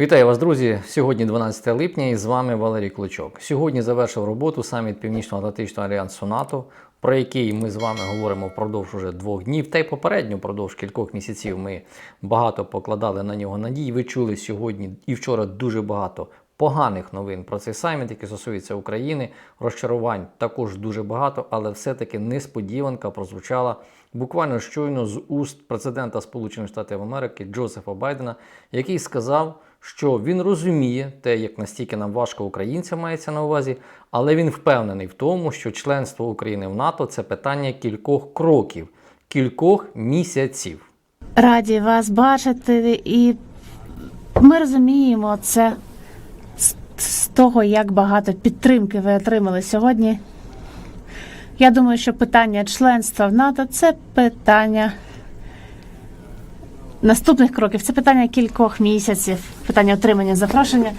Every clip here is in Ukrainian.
Вітаю вас, друзі! Сьогодні 12 липня і з вами Валерій Клочок. Сьогодні завершив роботу саміт Північно-Атлантичного альянсу НАТО, про який ми з вами говоримо впродовж уже двох днів. Та й попередньо впродовж кількох місяців ми багато покладали на нього надій. Ви чули сьогодні і вчора дуже багато поганих новин про цей саміт, який стосується України. Розчарувань також дуже багато, але все-таки несподіванка прозвучала буквально щойно з уст президента Сполучених Штатів Америки Джозефа Байдена, який сказав, що він розуміє те, як настільки нам важко українцям мається на увазі, але він впевнений в тому, що членство України в НАТО це питання кількох кроків, кількох місяців. Раді вас бачити, і ми розуміємо це з, того, як багато підтримки ви отримали сьогодні. Я думаю, що питання членства в НАТО це питання наступних кроків, це питання кількох місяців, питання отримання запрошення.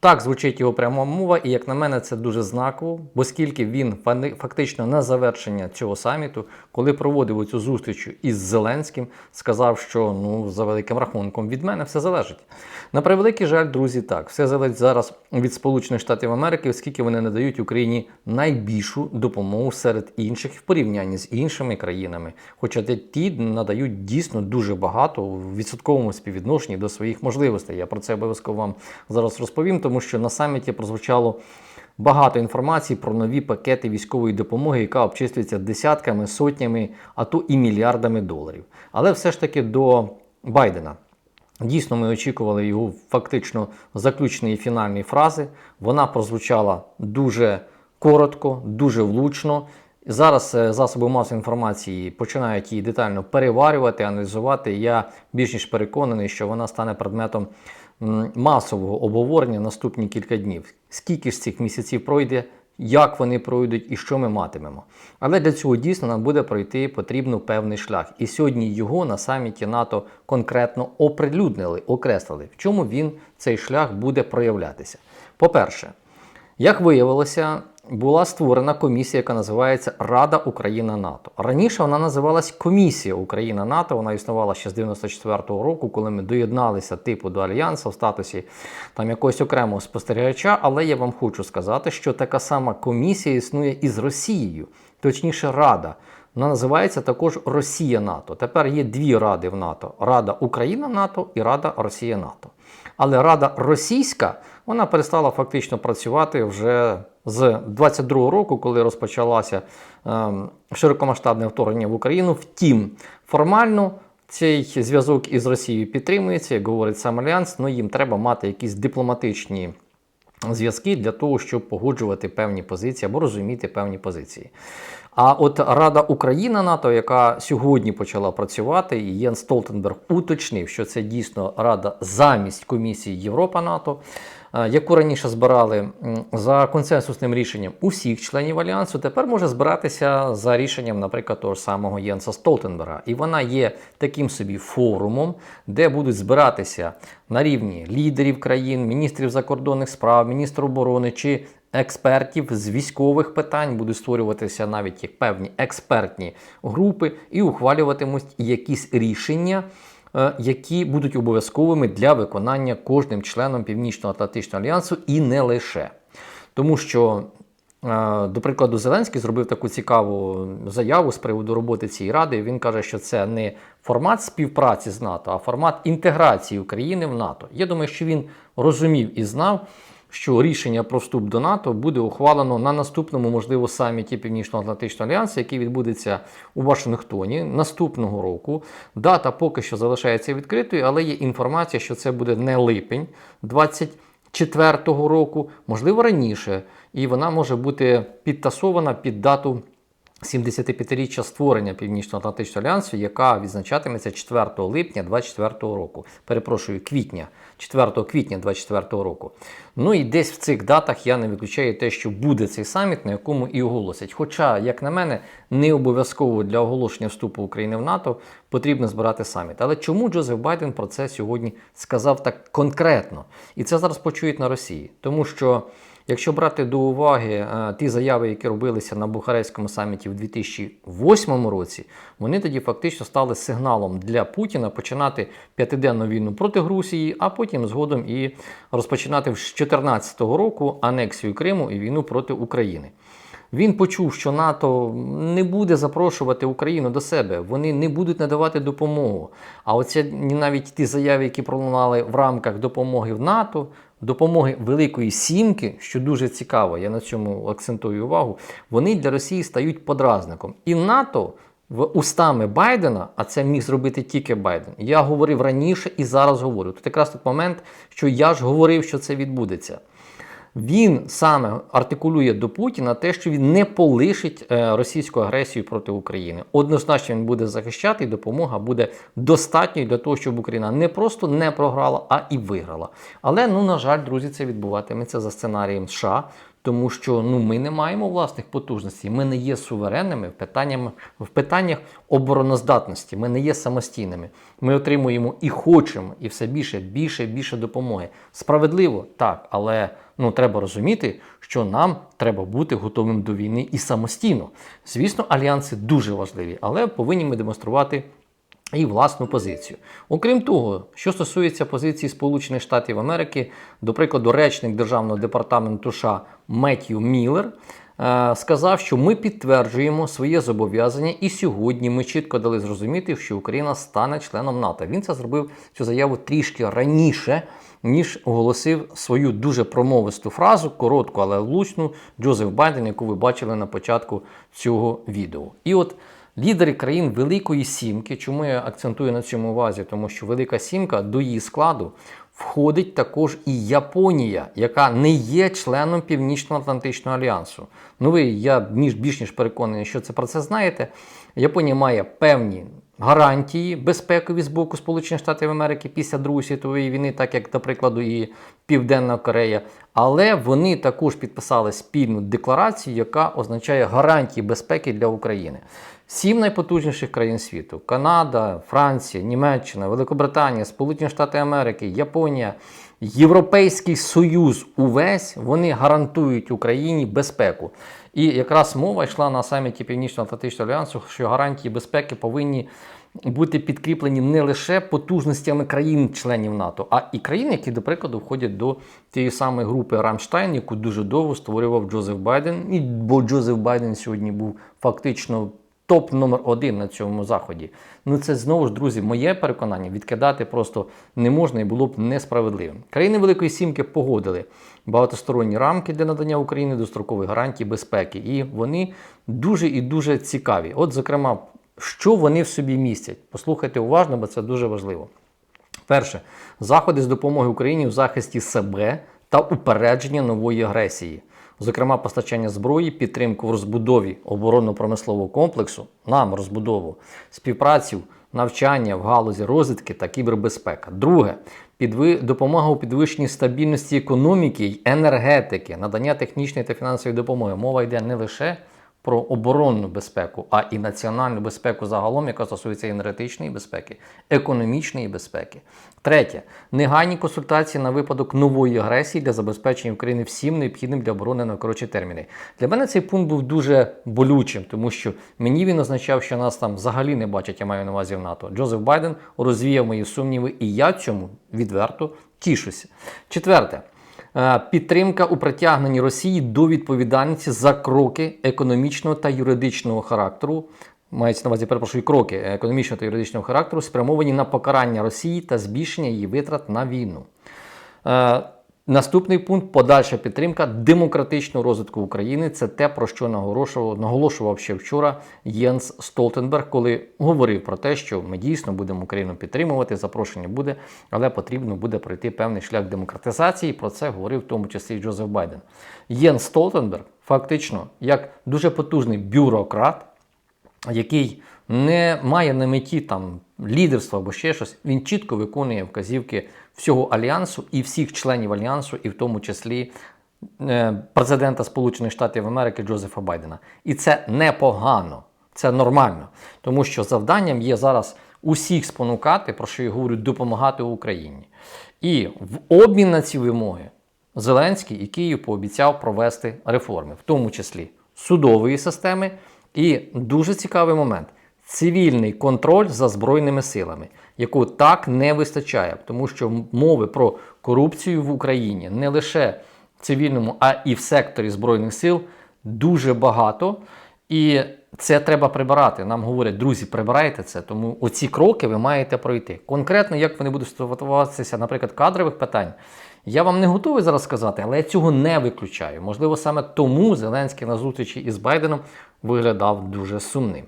Так звучить його пряма мова, і як на мене, це дуже знаково, оскільки він фактично на завершення цього саміту, коли проводив цю зустріч із Зеленським, сказав, що ну за великим рахунком від мене все залежить. На превеликий жаль, друзі, так все залежить зараз від Сполучених Штатів Америки, оскільки вони надають Україні найбільшу допомогу серед інших в порівнянні з іншими країнами. Хоча ті- надають дійсно дуже багато у відсотковому співвідношенні до своїх можливостей. Я про це обов'язково вам зараз розповім, тому що на саміті прозвучало багато інформації про нові пакети військової допомоги, яка обчислюється десятками, сотнями, а то і мільярдами доларів. Але все ж таки до Байдена. Дійсно, ми очікували його фактично заключної фінальної фрази. Вона прозвучала дуже коротко, дуже влучно. Зараз е, засоби масової інформації починають її детально переварювати, аналізувати. Я більш ніж переконаний, що вона стане предметом масового обговорення наступні кілька днів. Скільки ж цих місяців пройде, як вони пройдуть і що ми матимемо. Але для цього дійсно нам буде пройти потрібно певний шлях. І сьогодні його на саміті НАТО конкретно оприлюднили, окреслили, в чому він цей шлях буде проявлятися. По-перше, як виявилося, була створена комісія, яка називається Рада Україна НАТО. Раніше вона називалась Комісія Україна НАТО. Вона існувала ще з 94-го року, коли ми доєдналися типу до альянсу в статусі там якогось окремого спостерігача. Але я вам хочу сказати, що така сама комісія існує і з Росією, точніше, Рада. Вона називається також Росія НАТО. Тепер є дві ради в НАТО: Рада Україна НАТО і Рада Росія НАТО. Але Рада Російська вона перестала фактично працювати вже з 22-го року, коли розпочалося ем, широкомасштабне вторгнення в Україну. Втім, формально цей зв'язок із Росією підтримується, як говорить сам Альянс, ну їм треба мати якісь дипломатичні зв'язки для того, щоб погоджувати певні позиції або розуміти певні позиції. А от Рада Україна НАТО, яка сьогодні почала працювати, і Єн Столтенберг уточнив, що це дійсно рада замість комісії Європа НАТО, е, яку раніше збирали за консенсусним рішенням усіх членів альянсу, тепер може збиратися за рішенням, наприклад, того ж самого Єнса Столтенберга. І вона є таким собі форумом, де будуть збиратися на рівні лідерів країн, міністрів закордонних справ, міністрів оборони чи експертів з військових питань, будуть створюватися навіть як певні експертні групи і ухвалюватимуть якісь рішення. е, Які будуть обов'язковими для виконання кожним членом Північно-Атлантичного альянсу і не лише. Тому що, е, до прикладу, Зеленський зробив таку цікаву заяву з приводу роботи цієї ради. Він каже, що це не формат співпраці з НАТО, а формат інтеграції України в НАТО. Я думаю, що він розумів і знав, що рішення про вступ до НАТО буде ухвалено на наступному, можливо, саміті Північно-Атлантичного альянсу, який відбудеться у Вашингтоні наступного року. Дата поки що залишається відкритою, але є інформація, що це буде не липень 24-го року, можливо, раніше, і вона може бути підтасована під дату 75-річчя створення Північно-Атлантичного альянсу, яка відзначатиметься 4 липня 24 року. Перепрошую, квітня, 4 квітня 24 року. Ну і десь в цих датах я не виключаю те, що буде цей саміт, на якому і оголосять. Хоча, як на мене, не обов'язково для оголошення вступу України в НАТО потрібно збирати саміт. Але чому Джозеф Байден про це сьогодні сказав так конкретно? І це зараз почують на Росії, тому що. Якщо брати до уваги е, ті заяви, які робилися на Бухарестському саміті в 2008 році, вони тоді фактично стали сигналом для Путіна починати п'ятиденну війну проти Грузії, а потім згодом і розпочинати з 2014 року анексію Криму і війну проти України. Він почув, що НАТО не буде запрошувати Україну до себе, вони не будуть надавати допомогу. А оце навіть ті заяви, які пролунали в рамках допомоги в НАТО, допомоги Великої Сімки, що дуже цікаво, я на цьому акцентую увагу, вони для Росії стають подразником. І НАТО в устами Байдена, а це міг зробити тільки Байден. Я говорив раніше і зараз говорю. Тут якраз той момент, що я ж говорив, що це відбудеться. Він саме артикулює до Путіна те, що він не полишить е, російську агресію проти України. Однозначно він буде захищати, і допомога буде достатньою для того, щоб Україна не просто не програла, а і виграла. Але ну на жаль, друзі, це відбуватиметься за сценарієм США. Тому що ну ми не маємо власних потужностей, ми не є суверенними в питаннях, в питаннях обороноздатності. Ми не є самостійними. Ми отримуємо і хочемо, і все більше, більше, більше допомоги. Справедливо так, але ну треба розуміти, що нам треба бути готовим до війни і самостійно. Звісно, альянси дуже важливі, але повинні ми демонструвати і власну позицію. Окрім того, що стосується позиції Сполучених Штатів Америки, до прикладу, речник Державного департаменту США Меттью Міллер е, сказав, що ми підтверджуємо своє зобов'язання, і сьогодні ми чітко дали зрозуміти, що Україна стане членом НАТО. Він це зробив цю заяву трішки раніше. Ніж оголосив свою дуже промовисту фразу, коротку, але влучну, Джозеф Байден, яку ви бачили на початку цього відео. І от Лідери країн Великої Сімки, чому я акцентую на цьому увазі? Тому що Велика Сімка до її складу входить також і Японія, яка не є членом Північно-Атлантичного альянсу. Ну ви я більш ніж переконаний, що це про це знаєте. Японія має певні гарантії безпекові з боку Сполучених Штатів Америки після Другої світової війни, так як, до прикладу, і Південна Корея. Але вони також підписали спільну декларацію, яка означає гарантії безпеки для України. Сім найпотужніших країн світу: Канада, Франція, Німеччина, Великобританія, Сполучені Штати Америки, Японія, Європейський Союз увесь вони гарантують Україні безпеку. І якраз мова йшла на саміті Північно-Атлантичного альянсу, що гарантії безпеки повинні бути підкріплені не лише потужностями країн-членів НАТО, а і країн, які, до прикладу, входять до тієї самої групи Рамштайн, яку дуже довго створював Джозеф Байден. І бо Джозеф Байден сьогодні був фактично топ номер один на цьому заході. Ну це знову ж, друзі, моє переконання відкидати просто не можна і було б несправедливим. Країни Великої Сімки погодили багатосторонні рамки для надання Україні дострокових гарантій безпеки, і вони дуже і дуже цікаві. От, зокрема, що вони в собі містять. Послухайте уважно, бо це дуже важливо. Перше, заходи з допомоги Україні в захисті себе та упередження нової агресії зокрема постачання зброї, підтримку в розбудові оборонно-промислового комплексу, нам розбудову, співпрацю, навчання в галузі розвідки та кібербезпека. Друге підви... допомога у підвищенні стабільності економіки й енергетики, надання технічної та фінансової допомоги. Мова йде не лише про оборонну безпеку, а і національну безпеку загалом, яка стосується енергетичної безпеки, економічної безпеки. Третє негайні консультації на випадок нової агресії для забезпечення України всім необхідним для оборони на коротші терміни. Для мене цей пункт був дуже болючим, тому що мені він означав, що нас там взагалі не бачать, я маю на увазі в НАТО. Джозеф Байден розвіяв мої сумніви, і я цьому відверто тішуся. Четверте. Е, підтримка у притягненні Росії до відповідальності за кроки економічного та юридичного характеру. Мається на увазі, перепрошую, кроки економічного та юридичного характеру, спрямовані на покарання Росії та збільшення її витрат на війну. Наступний пункт подальша підтримка демократичного розвитку України. Це те, про що наголошував, наголошував ще вчора Єнс Столтенберг, коли говорив про те, що ми дійсно будемо Україну підтримувати. Запрошення буде, але потрібно буде пройти певний шлях демократизації. Про це говорив в тому числі Джозеф Байден. Єнс Столтенберг фактично як дуже потужний бюрократ, який не має на меті там лідерства або ще щось, він чітко виконує вказівки всього альянсу і всіх членів альянсу, і в тому числі е, президента Сполучених Штатів Америки Джозефа Байдена. І це непогано, це нормально, тому що завданням є зараз усіх спонукати, про що я говорю, допомагати Україні. І в обмін на ці вимоги Зеленський і Київ пообіцяв провести реформи, в тому числі судової системи. І дуже цікавий момент цивільний контроль за збройними силами, яку так не вистачає, тому що мови про корупцію в Україні не лише в цивільному, а і в секторі збройних сил дуже багато. І це треба прибирати. Нам говорять, друзі, прибирайте це, тому оці кроки ви маєте пройти. Конкретно, як вони будуть стосуватися, наприклад, кадрових питань, я вам не готовий зараз сказати, але я цього не виключаю. Можливо, саме тому Зеленський на зустрічі із Байденом виглядав дуже сумним.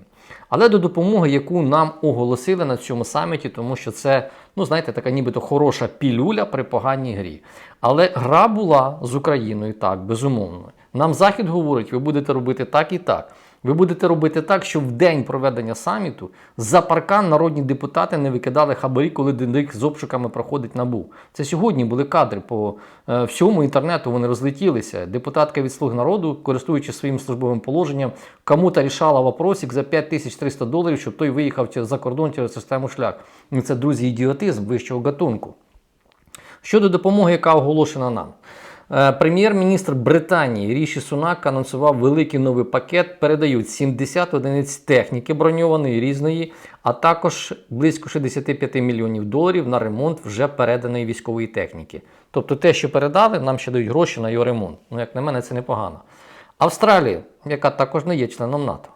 Але до допомоги, яку нам оголосили на цьому саміті, тому що це, ну знаєте, така нібито хороша пілюля при поганій грі. Але гра була з Україною так, безумовно. Нам Захід говорить, ви будете робити так і так. Ви будете робити так, щоб в день проведення саміту за паркан народні депутати не викидали хабарі, коли до них з обшуками проходить набу. Це сьогодні були кадри по е, всьому інтернету. Вони розлетілися. Депутатка від слуг народу, користуючись своїм службовим положенням, кому-то рішала вопросик за 5300 доларів, щоб той виїхав за кордон через систему шлях. Ну, Це друзі, ідіотизм вищого гатунку. Щодо допомоги, яка оголошена нам. Е, Прем'єр-міністр Британії Ріші Сунак анонсував великий новий пакет. Передають 70 одиниць техніки броньованої різної, а також близько 65 мільйонів доларів на ремонт вже переданої військової техніки. Тобто те, що передали, нам ще дають гроші на його ремонт. Ну, як на мене, це непогано. Австралія, яка також не є членом НАТО.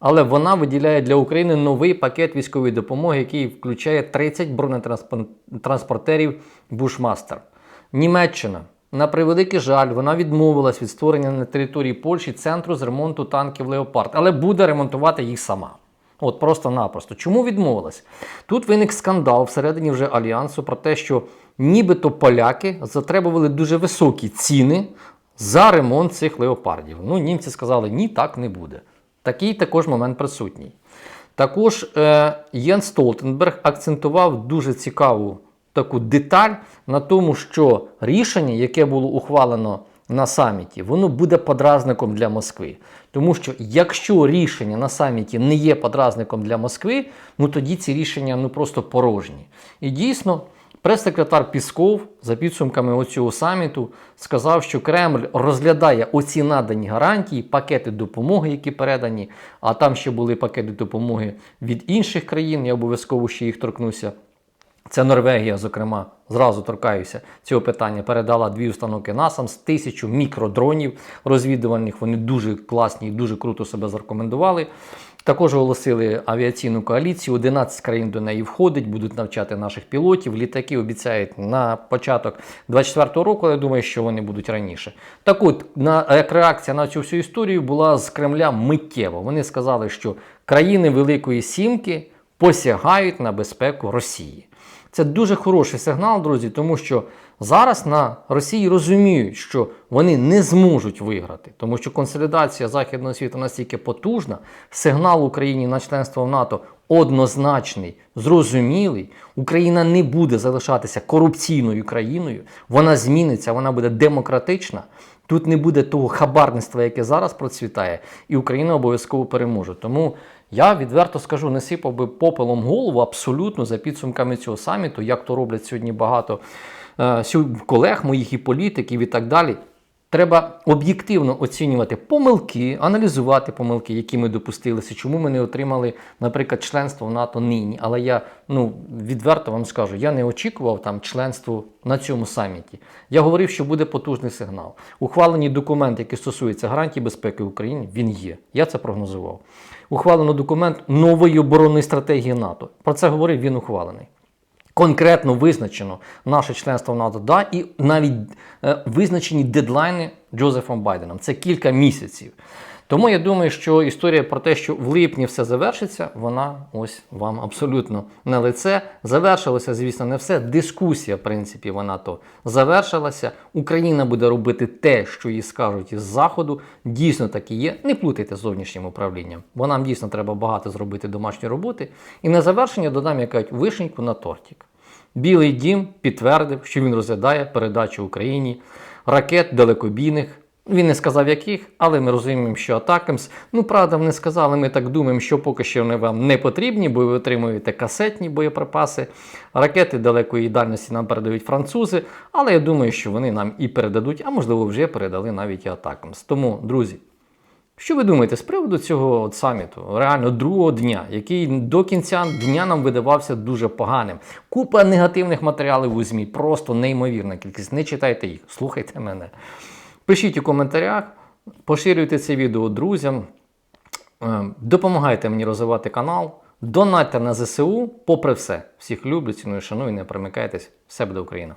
Але вона виділяє для України новий пакет військової допомоги, який включає 30 бронетранспортерів Бушмастер. Німеччина, на превеликий жаль, вона відмовилась від створення на території Польщі центру з ремонту танків Леопард, але буде ремонтувати їх сама. От просто-напросто. Чому відмовилась? Тут виник скандал всередині вже альянсу про те, що нібито поляки затребували дуже високі ціни за ремонт цих леопардів. Ну, німці сказали, ні, так не буде. Такий також момент присутній. Також е, Єн Столтенберг акцентував дуже цікаву таку деталь на тому, що рішення, яке було ухвалено на саміті, воно буде подразником для Москви. Тому що якщо рішення на саміті не є подразником для Москви, ну тоді ці рішення ну просто порожні. І дійсно. Прес-секретар Пісков за підсумками оцього саміту сказав, що Кремль розглядає оці надані гарантії, пакети допомоги, які передані, а там ще були пакети допомоги від інших країн. Я обов'язково ще їх торкнуся. Це Норвегія, зокрема, зразу торкаюся цього питання. Передала дві установки НАСАМ з тисячу мікродронів розвідувальних. Вони дуже класні і дуже круто себе зарекомендували. Також оголосили авіаційну коаліцію. 11 країн до неї входить, будуть навчати наших пілотів. Літаки обіцяють на початок 24-го року. але Я думаю, що вони будуть раніше. Так от, на реакція на цю всю історію була з Кремля миттєво. Вони сказали, що країни Великої Сімки посягають на безпеку Росії. Це дуже хороший сигнал, друзі, тому що зараз на Росії розуміють, що вони не зможуть виграти, тому що консолідація західного світу настільки потужна, сигнал Україні на членство в НАТО однозначний, зрозумілий. Україна не буде залишатися корупційною країною, вона зміниться, вона буде демократична. Тут не буде того хабарництва, яке зараз процвітає, і Україна обов'язково переможе. Тому я відверто скажу, не сипав би попелом голову абсолютно за підсумками цього саміту, як то роблять сьогодні багато е, колег моїх і політиків і так далі. Треба об'єктивно оцінювати помилки, аналізувати помилки, які ми допустилися, чому ми не отримали, наприклад, членство в НАТО нині. Але я ну відверто вам скажу, я не очікував там членство на цьому саміті. Я говорив, що буде потужний сигнал. Ухвалені документи, які стосуються гарантій безпеки України, він є. Я це прогнозував. Ухвалено документ нової оборонної стратегії НАТО. Про це говорив, він ухвалений. Конкретно визначено наше членство в НАТО, да, і навіть е, визначені дедлайни Джозефом Байденом. Це кілька місяців. Тому я думаю, що історія про те, що в липні все завершиться, вона ось вам абсолютно на лице. Завершилося, звісно, не все. Дискусія, в принципі, вона то завершилася. Україна буде робити те, що їй скажуть із заходу. Дійсно так і є. Не плутайте з зовнішнім управлінням, бо нам дійсно треба багато зробити домашньої роботи. І на завершення додам якась вишеньку на тортик. Білий дім підтвердив, що він розглядає передачу Україні ракет далекобійних Він не сказав яких, але ми розуміємо, що Атакамс. Ну, правда, вони сказали, ми так думаємо, що поки що вони вам не потрібні, бо ви отримуєте касетні боєприпаси. Ракети далекої дальності нам передають французи, але я думаю, що вони нам і передадуть, а можливо вже передали навіть і Атакамс. Тому, друзі, що ви думаєте з приводу цього от саміту, реально другого дня, який до кінця дня нам видавався дуже поганим? Купа негативних матеріалів у ЗМІ, просто неймовірна кількість. Не читайте їх, слухайте мене. Пишіть у коментарях, поширюйте це відео друзям, е, допомагайте мені розвивати канал, донатьте на ЗСУ, попри все. Всіх люблю, ціную, шаную, не примикайтесь. Все буде Україна!